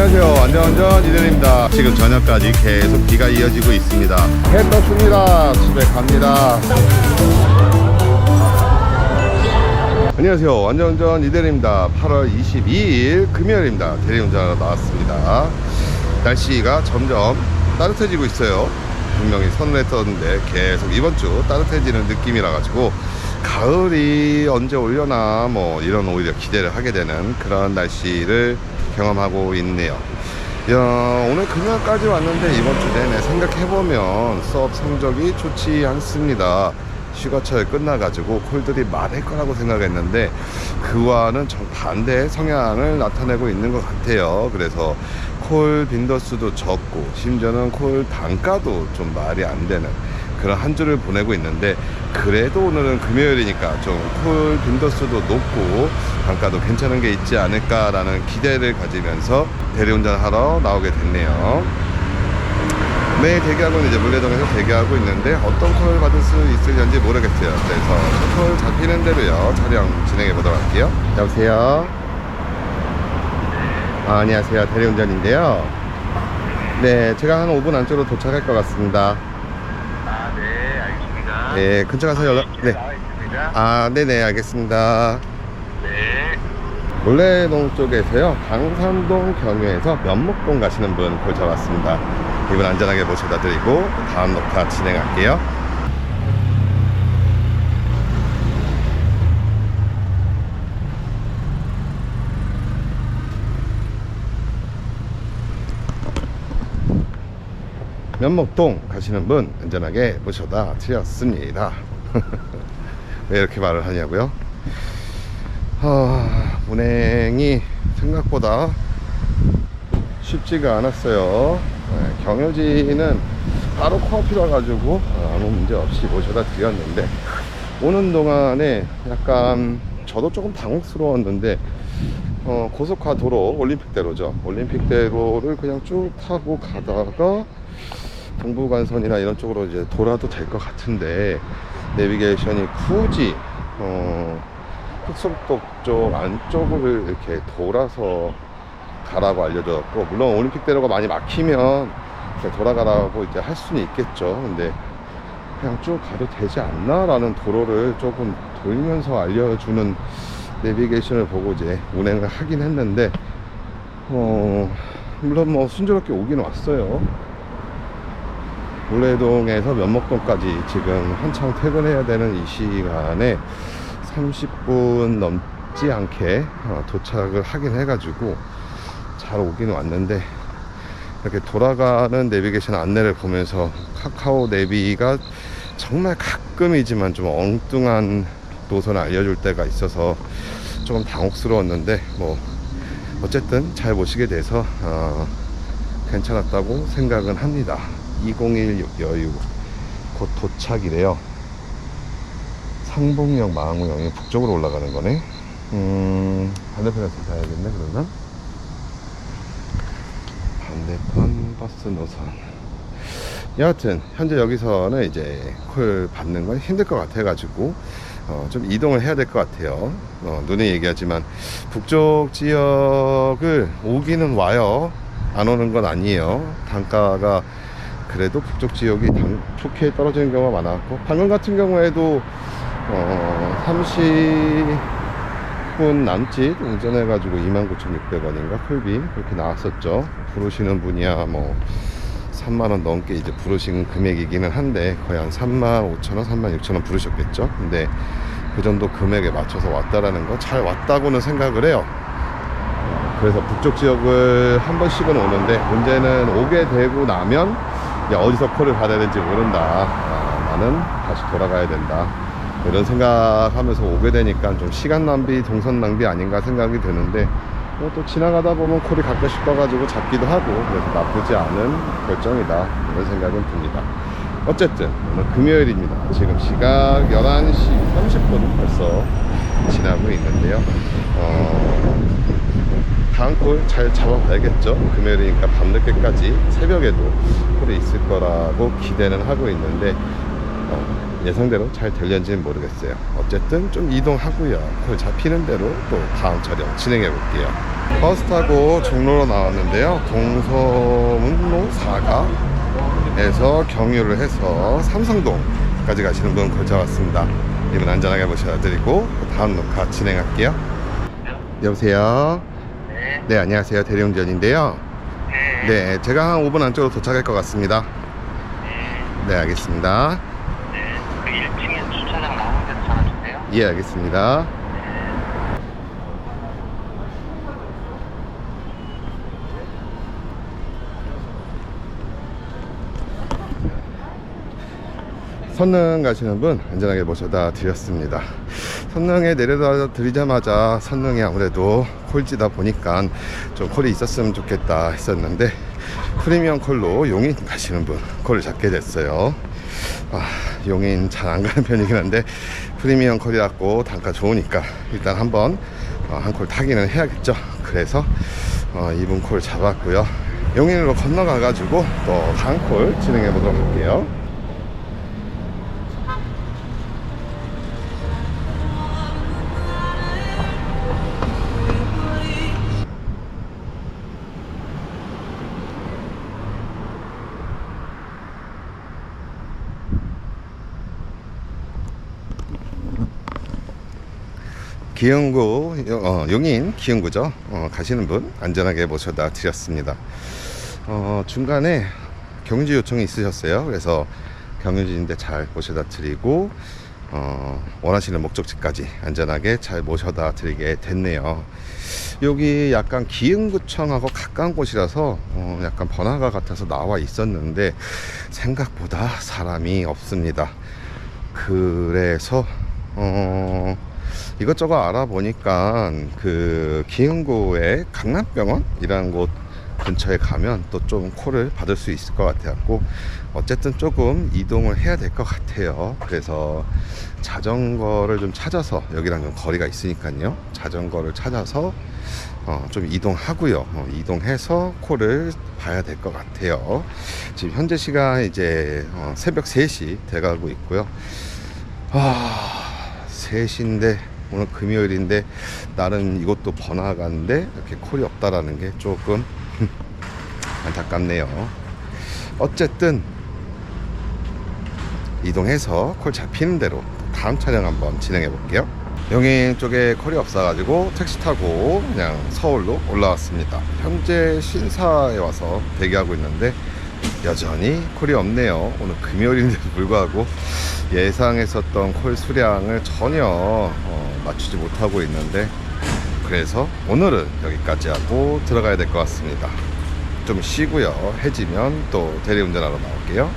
안녕하세요. 안전운전 이대입니다. 지금 저녁까지 계속 비가 이어지고 있습니다. 해 떴습니다. 집에 갑니다. 안녕하세요. 안전운전 이대입니다. 8월 22일 금요일입니다. 대리운전하러 나왔습니다. 날씨가 점점 따뜻해지고 있어요. 분명히 선을 했었는데 계속 이번 주 따뜻해지는 느낌이라 가지고 가을이 언제 올려나 뭐 이런 오히려 기대를 하게 되는 그런 날씨를 경험하고 있네요. 야, 오늘 금요일까지 왔는데 이번 주 내내 생각해보면 수업 성적이 좋지 않습니다. 휴가철 끝나가지고 콜들이 많을 거라고 생각했는데 그와는 정반대의 성향을 나타내고 있는 것 같아요. 그래서 콜 빈도수도 적고 심지어는 콜 단가도 좀 말이 안 되는 그런 한 주를 보내고 있는데 그래도 오늘은 금요일이니까 좀 콜 빈도수도 높고 단가도 괜찮은 게 있지 않을까라는 기대를 가지면서 대리운전하러 나오게 됐네요. 매일 대기하고 이제 물레동에서 대기하고 있는데 어떤 콜을 받을 수 있을지 모르겠어요. 그래서 콜 잡히는 대로요 촬영 진행해 보도록 할게요. 여보세요. 아, 안녕하세요. 대리운전인데요. 네, 제가 한 5분 안쪽으로 도착할 것 같습니다. 아, 네, 근처 가서 연락. 네. 아, 네네, 알겠습니다. 네. 물레동 쪽에서요, 강산동 경유에서 면목동 가시는 분콜 잡았습니다. 이분 안전하게 모셔다 드리고 다음 녹화 진행할게요. 면목동 가시는 분 안전하게 모셔다 드렸습니다. 왜 이렇게 말을 하냐고요? 하, 운행이 생각보다 쉽지가 않았어요. 네, 경유지는 바로 코앞이라 가지고 어, 아무 문제 없이 모셔다 드렸는데 오는 동안에 약간 저도 조금 당혹스러웠는데 어, 고속화 도로 올림픽대로죠. 올림픽대로를 그냥 쭉 타고 가다가 동부간선이나 이런 쪽으로 이제 돌아도 될 것 같은데 내비게이션이 굳이 어, 흑석동 쪽 안쪽을 이렇게 돌아서 가라고 알려줬고 물론 올림픽대로가 많이 막히면 이렇게 돌아가라고 이제 할 수는 있겠죠. 근데 그냥 쭉 가도 되지 않나 라는 도로를 조금 돌면서 알려주는 내비게이션을 보고 이제 운행을 하긴 했는데 어 물론 뭐 순조롭게 오긴 왔어요 물레동에서 면목동까지 지금 한창 퇴근해야 되는 이 시간에 30분 넘지 않게 어, 도착을 하긴 해가지고 잘 오긴 왔는데 이렇게 돌아가는 내비게이션 안내를 보면서 카카오 내비가 정말 가끔이지만 좀 엉뚱한 노선을 알려줄 때가 있어서 조금 당혹스러웠는데 뭐 어쨌든 잘 모시게 돼서 어, 괜찮았다고 생각은 합니다. 2016 여유 곧 도착이래요. 상봉역 망우역이 북쪽으로 올라가는 거네. 음, 반대편에서 가야겠네, 그러면. 반대편 버스 노선. 여하튼, 현재 여기서는 이제 콜 받는 건 힘들 것 같아 가지고, 어, 좀 이동을 해야 될 것 같아요. 어, 눈에 얘기하지만, 북쪽 지역을 오기는 와요. 안 오는 건 아니에요. 단가가 그래도 북쪽 지역이 당, 좋게 떨어지는 경우가 많았고, 방금 같은 경우에도 어, 30분 남짓 운전해 가지고 29,600원인가 콜비 그렇게 나왔었죠. 부르시는 분이야 뭐 3만원 넘게 이제 부르신 금액이기는 한데 거의 한 3만 5천원, 3만 6천원 부르셨겠죠. 근데 그 정도 금액에 맞춰서 왔다라는 거 잘 왔다고는 생각을 해요. 그래서 북쪽 지역을 한 번씩은 오는데 문제는 오게 되고 나면 어디서 콜을 받아야 될지 모른다. 아, 나는 다시 돌아가야 된다. 이런 생각하면서 오게 되니까 좀 시간 낭비, 동선 낭비 아닌가 생각이 드는데 뭐 또 지나가다 보면 콜이 가끔씩 떠가지고 잡기도 하고 그래서 나쁘지 않은 결정이다 이런 생각은 듭니다. 어쨌든 오늘 금요일입니다. 지금 시각 11시 30분 벌써 지나고 있는데요. 어, 다음 콜 잘 잡아봐야겠죠. 금요일이니까 밤늦게까지 새벽에도 콜이 있을 거라고 기대는 하고 있는데 어, 예상대로 잘 될는지는 모르겠어요. 어쨌든 좀 이동하고요. 콜 잡히는 대로 또 다음 촬영 진행해 볼게요. 버스 타고 종로로 나왔는데요. 동서문로 4가에서 경유를 해서 삼성동까지 가시는 분 걸쳐왔습니다. 이분 안전하게 모셔드리고 다음 녹화 진행할게요. 여보세요. 네. 네, 안녕하세요. 대리운전인데요. 네. 네, 제가 한 5분 안쪽으로 도착할 것 같습니다. 네. 네, 알겠습니다. 네. 그 1층에 주차장 나오는 데서 전화 주세요. 예, 알겠습니다. 선릉 가시는 분 안전하게 모셔다 드렸습니다. 선릉에 내려다 드리자마자 선릉이 아무래도 콜지다 보니까 좀 콜이 있었으면 좋겠다 했었는데 프리미엄 콜로 용인 가시는 분 콜을 잡게 됐어요. 아, 용인 잘 안 가는 편이긴 한데 프리미엄 콜이라고 단가 좋으니까 일단 한번 어, 한콜 타기는 해야겠죠. 그래서 어, 이분 콜 잡았고요. 용인으로 건너가 가지고 또한콜 진행해 보도록 할게요. 기흥구 어, 용인 기흥구죠. 어, 가시는 분 안전하게 모셔다 드렸습니다. 어, 중간에 경유지 요청이 있으셨어요. 그래서 경유지인데 잘 모셔다 드리고 어, 원하시는 목적지까지 안전하게 잘 모셔다 드리게 됐네요. 여기 약간 기흥구청하고 가까운 곳이라서 어, 약간 번화가 같아서 나와 있었는데 생각보다 사람이 없습니다. 그래서 어, 이것저것 알아보니까 그 기흥구의 강남병원이라는 곳 근처에 가면 또 좀 콜을 받을 수 있을 것 같아갖고 어쨌든 조금 이동을 해야 될 것 같아요. 그래서 자전거를 좀 찾아서 여기랑 좀 거리가 있으니까요. 자전거를 찾아서 어, 좀 이동하고요. 어, 이동해서 콜을 봐야 될 것 같아요. 지금 현재 시간 이제 어, 새벽 3시 돼가고 있고요. 아, 3시인데 오늘 금요일인데 나름 이것도 번화가인데 이렇게 콜이 없다라는 게 조금 안타깝네요. 어쨌든 이동해서 콜 잡히는 대로 다음 촬영 한번 진행해 볼게요. 용인 쪽에 콜이 없어가지고 택시 타고 그냥 서울로 올라왔습니다. 현재 신사에 와서 대기하고 있는데 여전히 콜이 없네요. 오늘 금요일인데도 불구하고 예상했었던 콜 수량을 전혀 어, 맞추지 못하고 있는데 그래서 오늘은 여기까지 하고 들어가야 될 것 같습니다. 좀 쉬고요. 해지면 또 대리운전하러 나올게요.